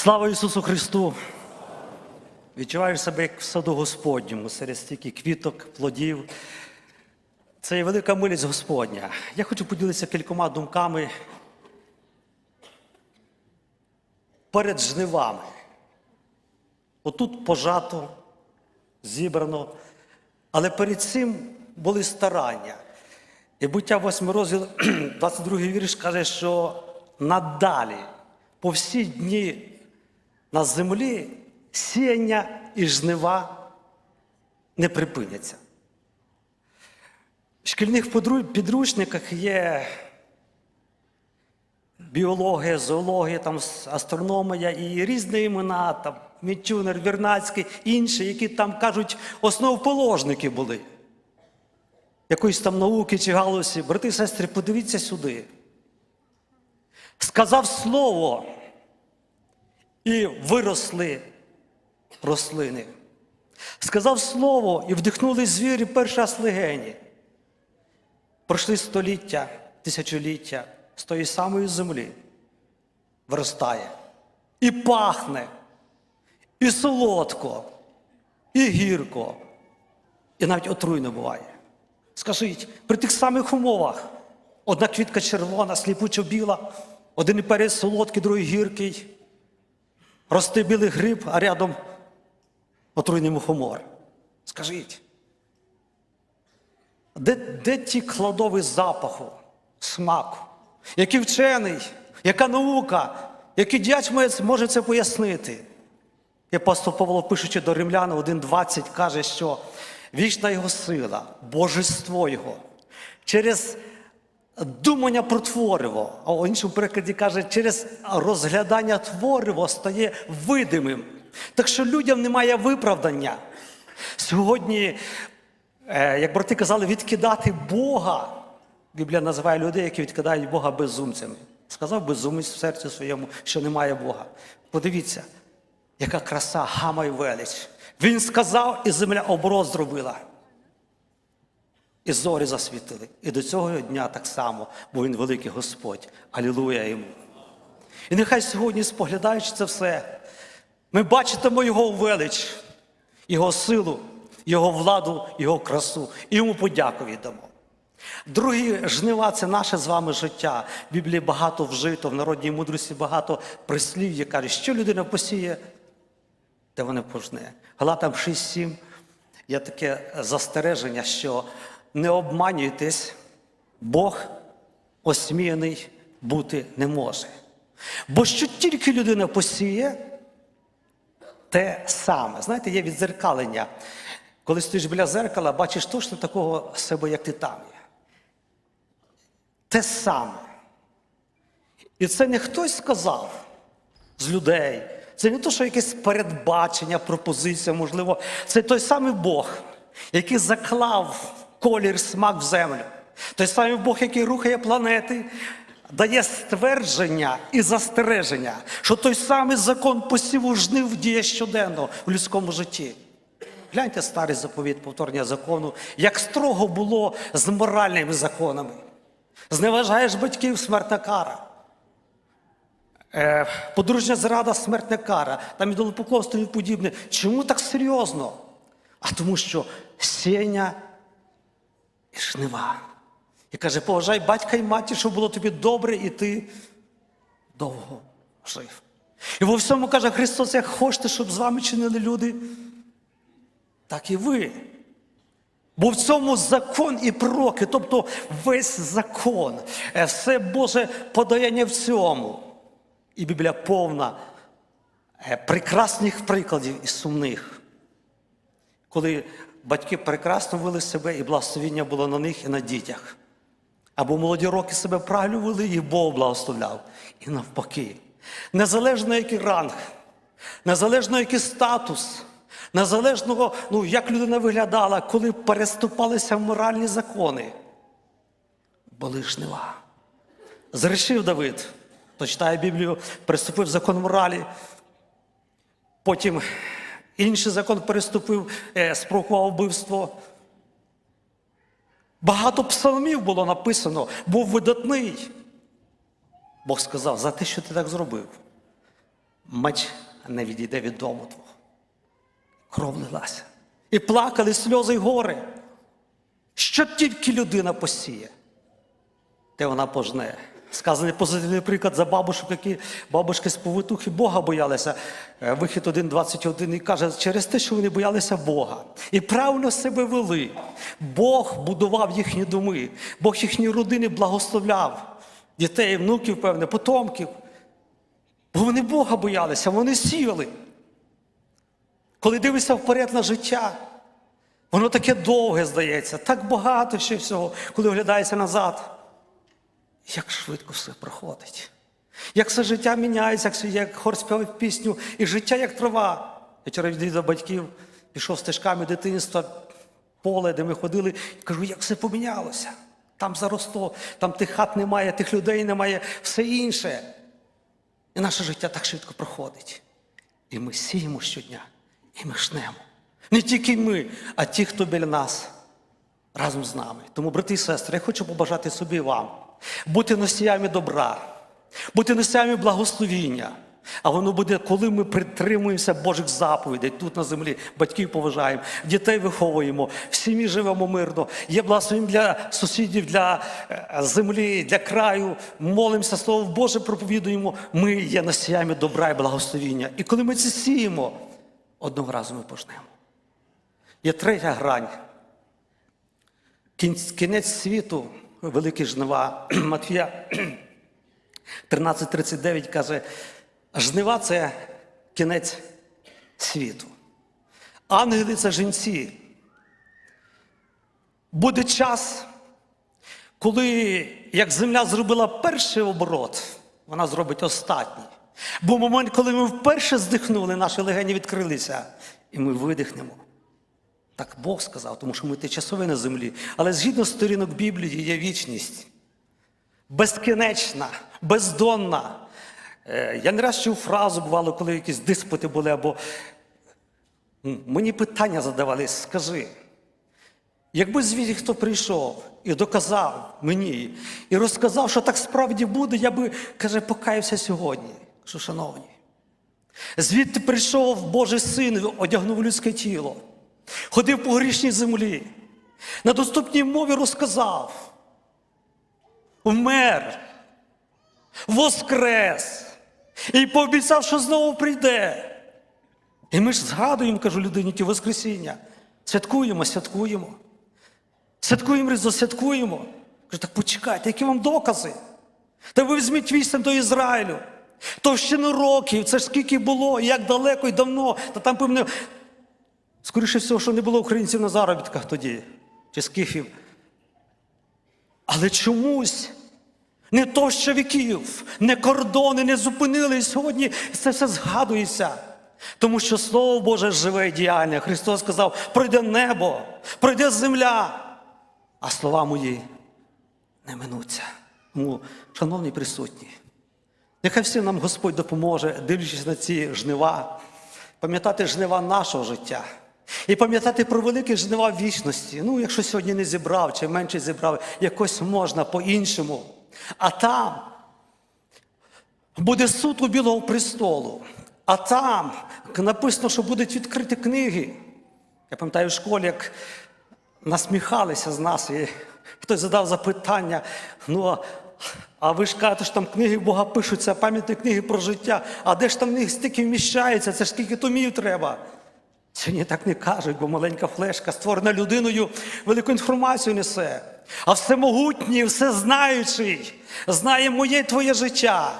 Слава Ісусу Христу! Відчуваєш себе як в саду Господньому, серед стільки квіток, плодів. Це є велика милість Господня. Я хочу поділитися кількома думками перед жнивами. Отут пожато, зібрано, але перед цим були старання. І буття 8 розділ, 22 вірш каже, що надалі, по всі дні на землі сіяння і жнива не припиняться. В шкільних підручниках є біологія, зоологія, там астрономія і різні імена, там Мітюнер, Вірнацький, інші, які там кажуть, основоположники були. Якоїсь там науки чи галузі. Брати і сестри, подивіться сюди. Сказав слово, і виросли рослини. Сказав слово, і вдихнули звірі перший раз легені. Пройшли століття, тисячоліття з тої самої землі виростає. І пахне, і солодко, і гірко, і навіть отруйно буває. Скажіть, при тих самих умовах одна квітка червона, сліпучо біла, один перець солодкий, другий гіркий, росте білий гриб, а рядом отруйний мухомор. Скажіть, де, де ті кладови запаху, смаку? Який вчений, яка наука, який дядь може- це пояснити? І апостол Павло, пишучи до римлян 1.20, каже, що вічна його сила, божество його, через думання про твориво, а в іншому перекладі каже, через розглядання твориво стає видимим. Так що людям немає виправдання. Сьогодні, е, як брати казали, відкидати Бога. Біблія називає людей, які відкидають Бога безумцями. Сказав безумець в серці своєму, що немає Бога. Подивіться, яка краса, гама й велич. Він сказав, і земля оборот зробила. І зорі засвітили. І до цього дня так само, бо він великий Господь. Алілуя йому. І нехай сьогодні, споглядаючи це все, ми бачитимо Його велич, Його силу, Його владу, Його красу. І йому подяку віддамо. Другі жнива це наше з вами життя. В Біблії багато вжито, в народній мудрості багато прислів, які кажуть, що людина посіє, де вона пожне. Галатам 6.7 є таке застереження, що не обманюйтесь, Бог осміяний бути не може. Бо що тільки людина посіє, те саме. Знаєте, є відзеркалення. Коли стоїш біля зеркала, бачиш точно такого себе, як ти там є. Те саме. І це не хтось сказав з людей. Це не то, що якесь передбачення, пропозиція, можливо, це той самий Бог, який заклав колір, смак в землю. Той самий Бог, який рухає планети, дає ствердження і застереження, що той самий закон посіву жнив діє щоденно в людському житті. Гляньте старий заповіт повторення закону, як строго було з моральними законами. Зневажаєш батьків смертна кара. Е, Подружня зрада, смертна кара, там ідолопоклонство і подібне. Чому так серйозно? А тому що сіння і жнива. І каже, поважай батька і матір, щоб було тобі добре, і ти довго жив. І во всьому каже Христос, як хочете, щоб з вами чинили люди, так і ви. Бо в цьому закон і пророки, тобто весь закон, е, все Боже подаяння в цьому. І Біблія повна е, прекрасних прикладів і сумних, коли батьки прекрасно вели себе, і благословіння було на них і на дітях. Або молоді роки себе правильно вели, і Бог благословляв. І навпаки. Незалежно який ранг, незалежно який статус, незалежно, ну, як людина виглядала, коли переступалися моральні закони, були жнива. Зрішив Давид, хто читає Біблію, переступив закон моралі. Потім інший закон переступив, е, спровокував вбивство. Багато псалмів було написано, був видатний. Бог сказав, за те, що ти так зробив. меч не відійде від дому твого. Кров лилася. І плакали сльози й гори. Що тільки людина посіє, те вона пожне. Сказаний позитивний приклад за бабушок, які бабушки з повитухи Бога боялися. Е, Вихід 1.21 і каже, через те, що вони боялися Бога. І правильно себе вели. Бог будував їхні доми, Бог їхні родини благословляв. Дітей, внуків, певне, потомків. Бо вони Бога боялися, вони сіяли. Коли дивишся вперед на життя, воно таке довге здається, так багато ще всього, коли оглядається назад. Як швидко все проходить. Як все життя міняється, як, як хор співав пісню, і життя як трава. Я вчора відвідав батьків, пішов стежками дитинства, поле, де ми ходили, і кажу, як все помінялося. Там заросло, там тих хат немає, тих людей немає, все інше. І наше життя так швидко проходить. І ми сіємо щодня, і ми жнемо. Не тільки ми, а ті, хто біля нас разом з нами. Тому, брати і сестри, я хочу побажати собі вам бути носіями добра, бути носіями благословіння. А воно буде, коли ми притримуємося Божих заповідей тут на землі, батьків поважаємо, дітей виховуємо, в сім'ї живемо мирно. Є благословіння для сусідів, для е, землі, для краю. Молимося, Слово Боже проповідуємо. Ми є носіями добра і благословіння. І коли ми це сіємо, одного разу ми пожнемо. Є третя грань. Кінець світу, великі жнива Матфія 13.39 каже, жнива це кінець світу. Ангели це жінці. Буде час, коли як земля зробила перший оборот, вона зробить останній. Бо момент, коли ми вперше здихнули, наші легені відкрилися, і ми видихнемо. Так Бог сказав, тому що ми тимчасові на землі. Але згідно сторінок Біблії є вічність. Безкінечна, бездонна. Е, Я не раз чув фразу, бувало, коли якісь диспути були, або мені питання задавали, скажи, якби звідти хто прийшов і доказав мені, і розказав, що так справді буде, я би, каже, покаявся сьогодні. Кажу, шановні, звідти прийшов Божий син, одягнув людське тіло, ходив по грішній землі, на доступній мові розказав, вмер, воскрес і пообіцяв, що знову прийде. І ми ж згадуємо, кажу людині, ті Воскресіння. Святкуємо, святкуємо. Святкуємо святкуємо. Кажу, так почекайте, які вам докази? Та ви візьміть вісім до Ізраїлю. Товщину років, це ж скільки було, як далеко і давно. Та там певне, скоріше всього, що не було українців на заробітках тоді, чи скифів. Але чомусь не тоща віків, не кордони не зупинили. І сьогодні це все згадується. Тому що Слово Боже живе і діяльне. Христос сказав: пройде небо, пройде земля, а слова мої не минуться. Тому, шановні присутні, нехай всім нам Господь допоможе, дивлячись на ці жнива, пам'ятати жнива нашого життя. І пам'ятати про великі жнива вічності. Ну, якщо сьогодні не зібрав чи менше зібрав, якось можна по-іншому. А там буде суд у Білого престолу. А там написано, що будуть відкриті книги. Я пам'ятаю в школі, як насміхалися з нас, і хтось задав запитання. Ну, а- ви ж кажете, що там книги Бога пишуться, пам'ятні книги про життя. А де ж там в них стільки вміщається? Це ж скільки томів треба. Сьогодні так не кажуть, бо маленька флешка, створена людиною, велику інформацію несе. А всемогутній, всезнаючий, знає моє твоє життя.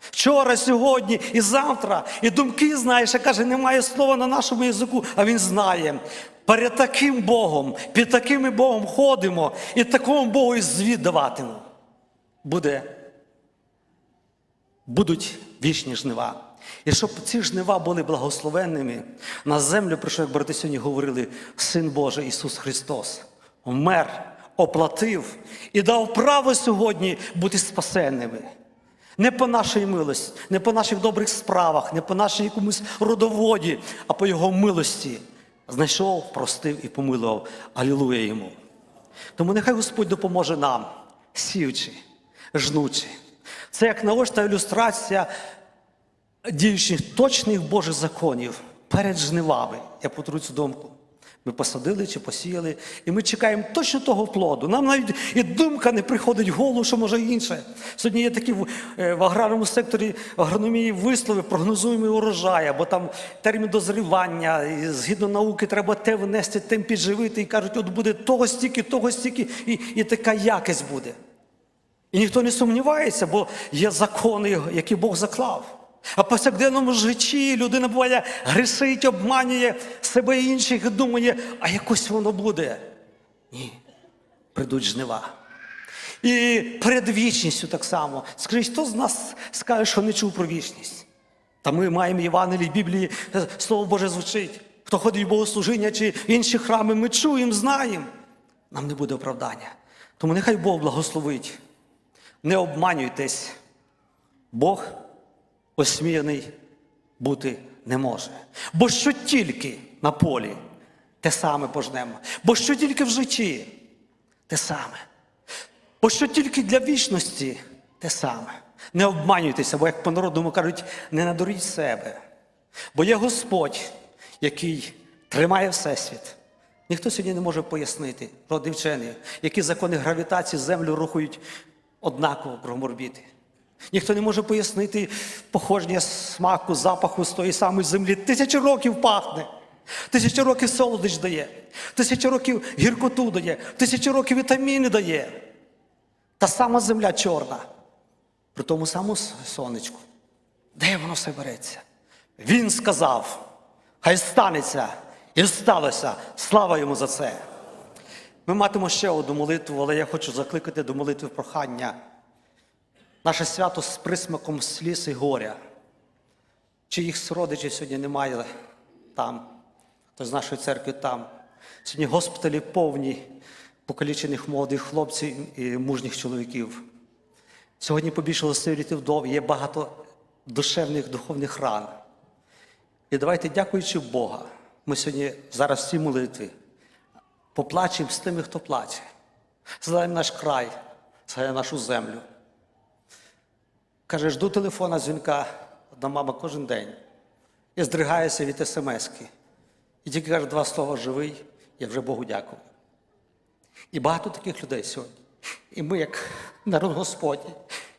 Вчора, сьогодні і завтра. І думки знаєш, а каже, немає слова на нашому язику, а він знає. Перед таким Богом, під таким Богом ходимо, і такому Богу і звіт даватимемо. Буде будуть вічні жнива. І щоб ці жнива були благословенними, на землю прийшов, як брати сьогодні говорили, Син Божий Ісус Христос. Вмер, оплатив і дав право сьогодні бути спасенними. Не по нашій милості, не по наших добрих справах, не по нашій якомусь родоводі, а по Його милості. Знайшов, простив і помилував. Алілуя йому. Тому нехай Господь допоможе нам, сіючи, жнучи. Це як наочна ілюстрація діючих точних Божих законів перед жнивами. Я потру цю думку. Ми посадили чи посіяли, і ми чекаємо точно того плоду. Нам навіть і думка не приходить в голову, що може інше. Сьогодні є такі в, е, в аграрному секторі агрономії вислови, прогнозуємо урожай, або там термін дозрівання, і згідно науки, треба те внести, тим підживити, і кажуть, от буде того стільки, того стільки, і, і така якість буде. І ніхто не сумнівається, бо є закони, які Бог заклав. А в повсякденному житті людина буває грішить, обманює себе і інших і думає, а якось воно буде. Ні, прийдуть жнива. І перед вічністю так само. Скажіть, хто з нас скаже, що не чув про вічність? Та ми маємо Євангелії, Біблії, е, Слово Боже звучить. Хто ходить в богослужіння чи інші храми, ми чуємо, знаємо. Нам не буде оправдання. Тому нехай Бог благословить. Не обманюйтесь. Бог осміяний бути не може. Бо що тільки на полі, те саме пожнемо. Бо що тільки в житті, те саме. Бо що тільки для вічності, те саме. Не обманюйтеся, бо як по народному кажуть, не надуріть себе. Бо є Господь, який тримає Всесвіт. Ніхто сьогодні не може пояснити, роди вчені, які закони гравітації землю рухають однаково кругом орбіти. Ніхто не може пояснити походження смаку, запаху з тої самої землі. Тисячі років пахне. Тисячі років солодич дає, тисячі років гіркоту дає, тисячі років вітаміни дає. Та сама земля чорна, при тому самому сонечку. Де воно все береться? Він сказав, хай станеться, і сталося. Слава йому за це. Ми матимемо ще одну молитву, але я хочу закликати до молитви прохання. Наше свято з присмаком сліз і горя. Чиїх родичів сьогодні немає там, хто з нашої церкви там. Сьогодні госпіталі повні покалічених молодих хлопців і мужніх чоловіків. Сьогодні побільшало сиріти вдов, є багато душевних духовних ран. І давайте, дякуючи Бога, ми сьогодні зараз в цій молитві поплачемо з тими, хто плаче. Згадаємо наш край, згадаємо нашу землю. Каже, жду телефона дзвінка, одна мама кожен день. Я здригаюся від смски. І тільки каже два слова живий, я вже Богу дякую. І багато таких людей сьогодні. І ми, як народ Господній,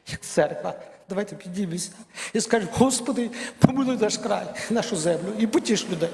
як церква, давайте підіймемося і скажемо, Господи, помилуй наш край, нашу землю і потіш людей.